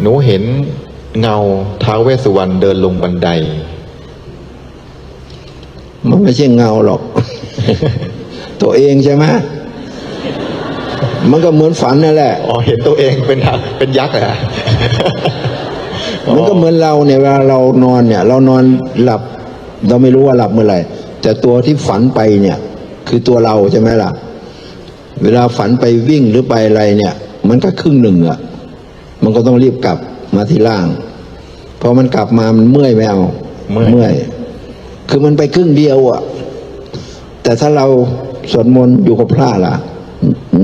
หนูเห็นเงาท้าวเวสสุวรรณเดินลงบันได มันไม่ใช่เงาหรอก ตัวเองใช่ไหมมันก็เหมือนฝันนั่นแหละ อ๋อ เห็นตัวเองเป็นทางเป็นยักษ์เหรอมันก็เหมือนเราเนี่ยเวลาเรานอนเนี่ย เรานอนหลับ เราไม่รู้ว่าหลับเมื่อไหร่ แต่ตัวที่ฝันไปเนี่ย คือตัวเราใช่ไหมล่ะ เวลาฝันไปวิ่งหรือไปอะไรเนี่ย มันก็ครึ่งหนึ่งอะ มันก็ต้องรีบกลับมาที่ล่างพอมันกลับมามันเมื่อยไหมเอาเมื่อยเมื่อย คือมันไปครึ่งเดียวอะแต่ถ้าเราสวดมนต์อยู่กับพระล่ะ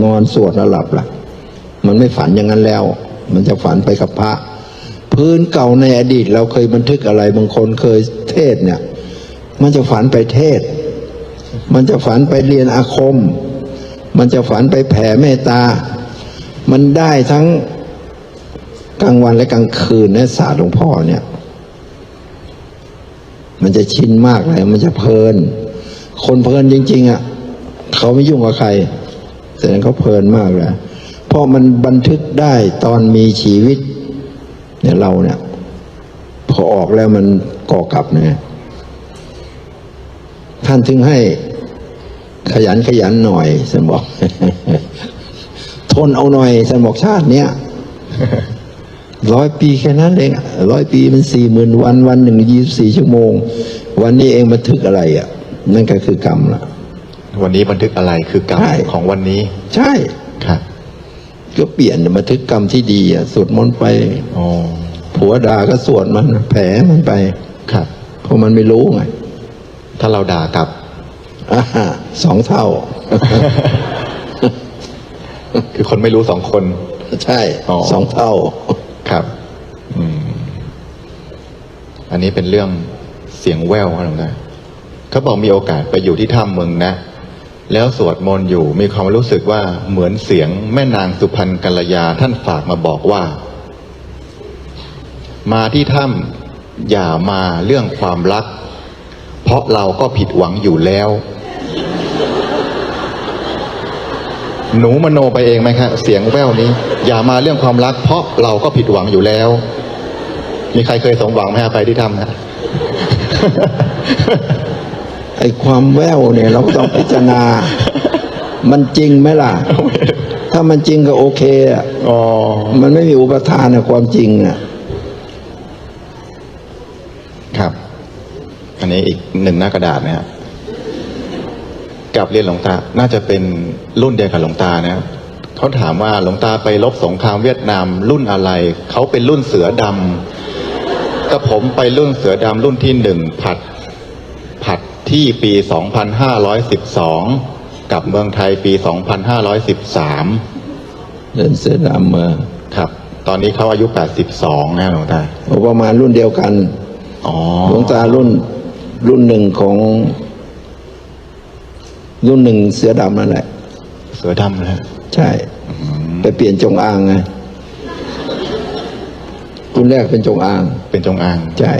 นอนสวดแล้วหลับล่ะ มันไม่ฝันอย่างนั้นแล้ว มันจะฝันไปกับพระ พื้นเก่าในอดีต เราเคยบันทึกอะไรบางคนเคยเทศเนี่ย มันจะฝันไปเทศ มันจะฝันไปเรียนอาคม มันจะฝันไปแผ่เมตตา มันได้ทั้ง กลางวันและกลางคืนนะศาสตร์หลวงพ่อเนี่ย มันจะชินมากเลยมันจะเพลิน คนเพลินจริง ๆอะเขาไม่ยุ่งกับใครแสดงเขาเพลินมากเลยเพราะมันบันทึกได้ตอนมีชีวิต เนี่ยเราเนี่ย พอออกแล้วมันก่อกลับเนี่ยท่านถึงให้ขยันขยันหน่อยท่านบอก ทนเอาหน่อยท่านบอกชาติเนี้ย ร้อยปีแค่นั้นเองร้อยปีมันสี่หมื่นวันวันหนึ่งยี่สี่ชั่วโมง วันนี้เองบันทึกอะไรอะ นั่นก็คือกรรมละวันนี้บันทึกอะไรคือกรรมใช่ของวันนี้ ใช่ครับก็เปลี่ยนบันทึกกรรมที่ดีอะสวดมนต์ไปอ๋อผัวด่าก็สวดมันแผลมันไปครับเพราะมันไม่รู้ไงถ้าเราด่ากลับอ่าสองเท่า คือคนไม่รู้สองคน ใช่อ๋อสองเท่า ครับอืมอันนี้เป็นเรื่องเสียงแววครับหลวงตาเขาบอกมีโอกาสไปอยู่ที่ถ้ำเมืองนะ แล้วสวดมนต์อยู่มีความรู้สึกว่าเหมือนเสียงแม่นางสุพรรณกัลยาท่านฝากมาบอกว่า มาที่ถ้ำอย่ามาเรื่องความรัก เพราะเราก็ผิดหวังอยู่แล้ว หนูมโนไปเองไหมครับเสียงแว่วนี้ อย่ามาเรื่องความรัก เพราะเราก็ผิดหวังอยู่แล้ว มีใครเคยสมหวังไหมฮะไปที่ถ้ำฮะไอ้ความแววเนี่ย เราก็ต้องพิจารณา มันจริงไหมล่ะ ถ้ามันจริงก็โอเคอะอ๋อมันไม่มีอุปทานอะความจริงอะ ครับ อันนี้อีกหนึ่งหน้ากระดาษนะครับ กับเรียนหลวงตา น่าจะเป็นรุ่นเดียวกับหลวงตานะครับเขาถามว่าหลวงตาไปรบสงครามเวียดนามรุ่นอะไร เขาเป็นรุ่นเสือดำก็ผมไปรุ่นเสือดำรุ่นที่หนึ่งผัดผัดที่ปี 2512 กับเมืองไทยปี 2513 เดินเสื้อดำมาครับ ตอนนี้เขาอายุ 82 นะหลวงตาประมาณรุ่นเดียวกัน อ๋อ หลวงตารุ่นรุ่นหนึ่งของ รุ่นหนึ่งเสือดำนั่นแหละ เสือดำนะฮะใช่ไปเปลี่ยนจงอางไงรุ่นแรกเป็นจงอาง เป็นจงอาง ใช่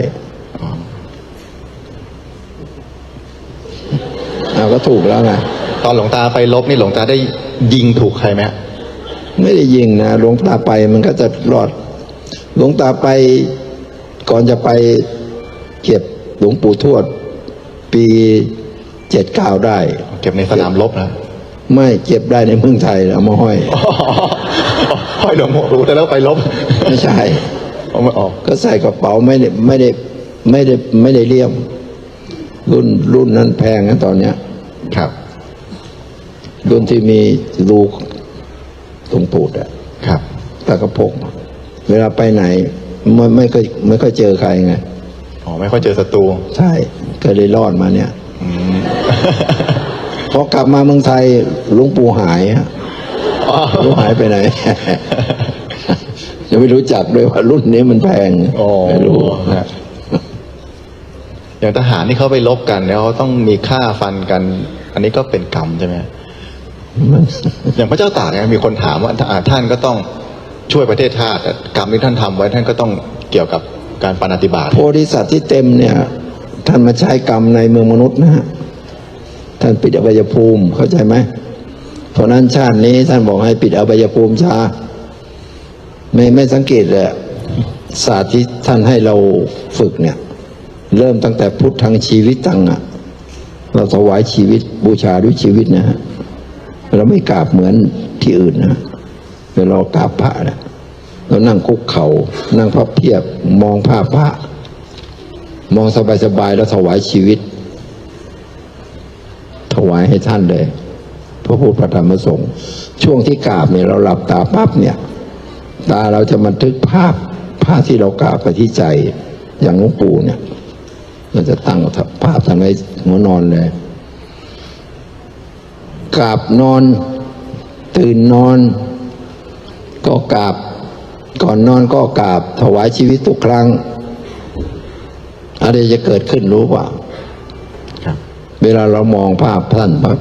เอาก็ถูกแล้วไงตอนหลวงตาไปลบนี่หลวงตาได้ยิงถูกใครไหมฮะไม่ได้ยิงนะหลวงตาไปมันก็จะรอด หลวงตาไปก่อนจะไปเก็บหลวงปู่ทวด ปี เจ็ดเก้าได้ เก็บในสนามลบนะ ไม่เก็บได้ในเมืองไทยเอามาห้อยห้อยหลวงพ่อรู้แต่แล้วไปลบ ไม่ใช่เอาไม่ออก ก็ใส่กระเป๋าไม่ได้ไม่ได้ไม่ได้ไม่ได้เลี่ยม รุ่นรุ่นนั้นแพงนะตอนเนี้ย ครับ รุ่นที่มีรูตรงปูดอะครับตากระพกมาเวลาไปไหนไม่ไม่เคยไม่ค่อยเจอใครไง อ๋อ ไม่ค่อยเจอศัตรู ใช่ ก็เลยรอดมาเนี่ยอืม พอกลับมาเมืองไทยหลวงปู่หายฮะหลวงหายไปไหนยังไม่รู้จักด้วยว่ารุ่นนี้มันแพงอ๋อไม่รู้ฮะอย่างทหารที่เขาไปลบกันแล้วเขาต้องมีฆ่าฟันกัน อันนี้ก็เป็นกรรมใช่ไหมมันอย่างพระเจ้าตากเนี่ยมีคนถามว่าอ่าท่านก็ต้องช่วยประเทศชาติแต่กรรมที่ท่านทำไว้ท่านก็ต้องเกี่ยวกับการปาณาติบาตโพธิสัตว์ที่เต็มเนี่ย ท่านมาใช้กรรมในเมืองมนุษย์นะฮะ ท่านปิดอบายภูมิเข้าใจไหมเพราะนั้นชาตินี้ท่านบอกให้ปิดอบายภูมิชาไม่ไม่สังเกตเลยศาสตร์ที่ท่านให้เราฝึกเนี่ย เริ่มตั้งแต่พุทธทางชีวิตตังอะเราถวายชีวิตบูชาด้วยชีวิตนะฮะเราไม่กราบเหมือนที่อื่นนะเวลาเรากราบพระนะเรานั่งคุกเขา่านั่งพับเพียบมองภาพพระ มองสบายๆแล้วถวายชีวิต วายให้ท่านเลยพระพุทธธรรมะสงฆ์ช่วงที่กราบเนี่ยเราหลับตาปั๊บเนี่ยตาเราจะบันทึกภาพภาพที่เรากราบไปที่ใจอย่างหลวงปู่เนี่ยเราจะตั้งภาพทำไว้หัวนอนเลยกราบนอน ตื่นนอน ก็กราบ ก่อนนอนก็กราบถวายชีวิตทุกครั้งอะไรจะเกิดขึ้นรู้เปล่า เวลาเรามองภาพท่านปั๊บ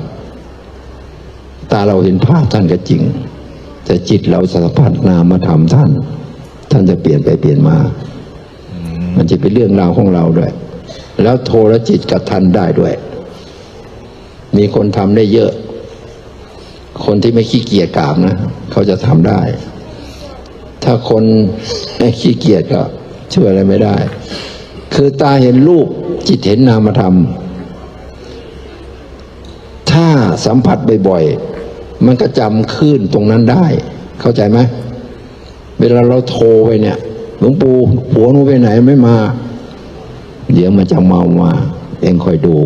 ตาเราเห็นภาพท่านก็จริง แต่จิตเราสัมผัสนามธรรมท่าน ท่านจะเปลี่ยนไปเปลี่ยนมา มันจะเป็นเรื่องราวของเราด้วย แล้วโทรจิตกับท่านได้ด้วย มีคนทำได้เยอะ คนที่ไม่ขี้เกียจกราบนะ เขาจะทำได้ ถ้าคนไม่ขี้เกียจก็ช่วยอะไรไม่ได้ คือตาเห็นรูปจิตเห็นนามธรรมา สัมผัสบ่อยๆ มันก็จำคลื่นตรงนั้นได้ เข้าใจไหมเวลาเราโทรไปเนี่ยหลวงปู่ผัวหนูไปไหนไม่มา เดี๋ยวมันจะเมามา เองคอยดู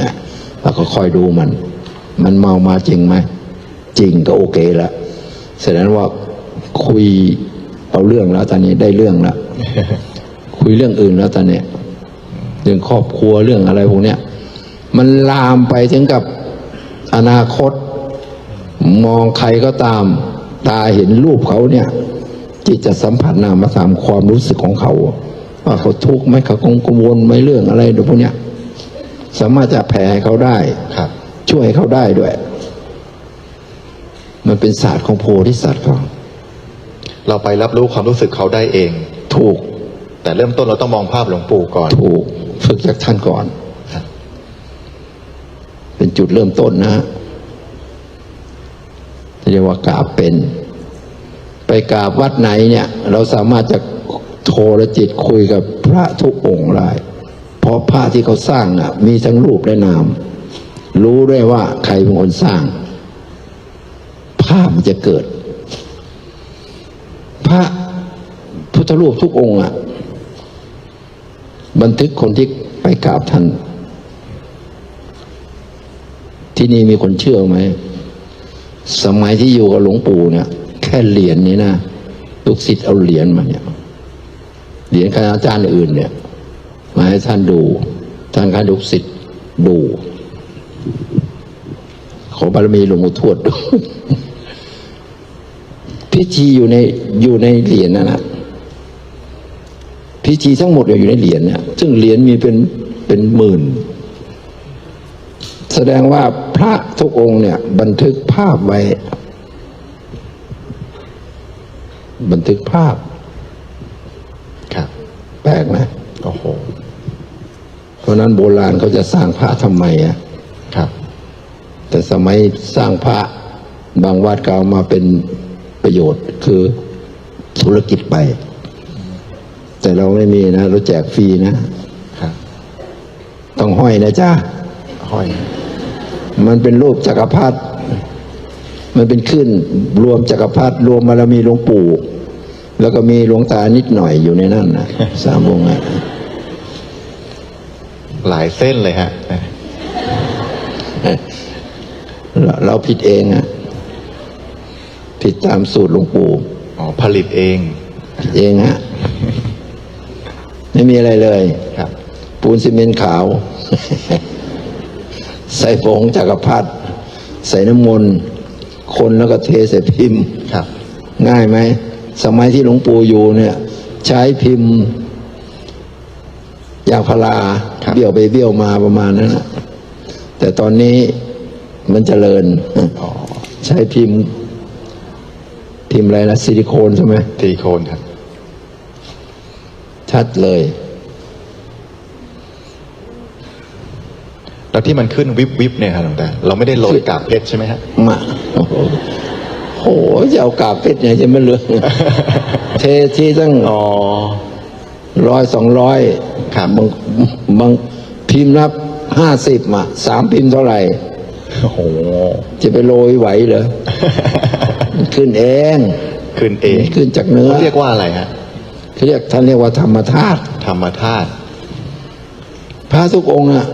นะแล้วก็คอยดูมัน มันเมามาจริงไหมจริงก็โอเคละแสดงว่าคุยเอาเรื่องแล้วตอนนี้ได้เรื่องแล้วคุยเรื่องอื่นแล้วตอนนี้เรื่องครอบครัวเรื่องอะไรพวกเนี้ยมันลามไปถึงกับ อนาคต มองใครก็ตาม ตาเห็นรูปเขาเนี่ย จิตจะสัมผัสนามธรรมความรู้สึกของเขา ว่าเขาทุกข์ไหมเขาคงกังวลไหมเรื่องอะไรพวกเนี้ยสามารถจะแผ่ให้เขาได้ครับ ช่วยให้เขาได้ด้วย มันเป็นศาสตร์ของโพธิสัตว์เขาเราไปรับรู้ความรู้สึกเขาได้เอง ถูก แต่เริ่มต้นเราต้องมองภาพหลวงปู่ก่อน ถูก ฝึกจากท่านก่อนครับ เป็นจุดเริ่มต้นนะฮะเรียกว่ากราบเป็น ไปกราบวัดไหนเนี่ย เราสามารถจะโทรจิตคุยกับพระทุกองค์ได้เพราะพระที่เขาสร้างน่ะ มีทั้งรูปและนาม รู้ด้วยว่าใครเป็นคนสร้าง ภาพมันจะเกิด พระพุทธรูปทุกองค์อะ บันทึกคนที่ไปกราบท่าน ที่นี่มีคนเชื่อไหม สมัยที่อยู่กับหลวงปู่เนี่ย แค่เหรียญนี้นะลูกศิษย์เอาเหรียญมาเนี่ยเหรียญคณอาจารย์อื่นเนี่ย มาให้ท่านดู ท่านก็ให้ลูกศิษย์ดู ขอบารมีหลวงปู่ทวดดูพิธีอยู่ในอยู่ในเหรียญนั่นนะพิธีทั้งหมดอยู่ในเหรียญเนี่ยซึ่งเหรียญมีเป็นเป็นหมื่น แสดงว่าพระทุกองค์เนี่ย บันทึกภาพไว้ บันทึกภาพ ครับ แปลกไหมโอ้โหเพราะนั้นโบราณเขาจะสร้างพระทำไมอะครับ แต่สมัยสร้างพระบางวัดก็เอามาเป็นประโยชน์คือธุรกิจไป แต่เราไม่มีนะ เราแจกฟรีนะ ครับ ต้องห้อยนะจ้าห้อย มันเป็นรูปจักรพรรดิมันเป็นขึ้นรวมจักรพรรดิรวมบารมีหลวงปู่ แล้วก็มีหลวงตานิดหน่อยอยู่ในนั้นนะสามองค์อะหลายเส้นเลยฮะเราเราผิดเองอะผิดตามสูตรหลวงปู่อ๋อผลิตเองผิดเองฮะไม่มีอะไรเลยครับ ปูนซีเมนต์ขาว ใส่ผงจักรพรรดิใส่น้ำมนต์คนแล้วก็เทใส่พิมพ์ครับ ง่ายไหม สมัยที่หลวงปู่อยู่เนี่ย ใช้พิมพ์ยางพาราครับเบี้ยวไปเบี้ยวมาประมาณนั้นนะแต่ตอนนี้มันเจริญอ๋อใช้พิมพ์พิมพ์อะไรนะซิลิโคนใช่ไหมทีโคนครับ ชัดเลย แล้วที่มันขึ้นวิบวิบเนี่ยครับหลวงตาเราไม่ได้โรยกาบเพชรใช่ไหมฮะมาโอ้โหโหจะเอากาบเพชรเนี่ยจะไม่เหลือเทที่ตั้งอ๋อร้อยสองร้อยครับบางบางพิมพ์นับห้าสิบอะสามพิมพ์เท่าไหร่โอ้โหจะไปโรยไหวเหรอมันขึ้นเอง ขึ้นเองขึ้นจากเนื้อเขาเรียกว่าอะไรฮะเขาเรียกท่านเรียกว่าธรรมธาตุธรรมธาตุพระทุกองค์อะ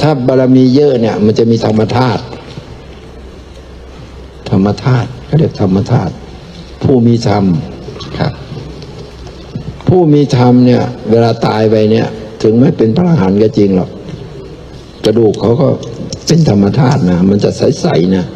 ถ้าบารมีเยอะเนี่ย มันจะมีธรรมธาตุธรรมธาตุเขาเรียกธรรมธาตุผู้มีธรรมครับ ผู้มีธรรมเนี่ย เวลาตายไปเนี่ย ถึงไม่เป็นพระอรหันต์ก็จริงหรอกกระดูกเขาก็เป็นธรรมธาตุนะมันจะใสๆนะ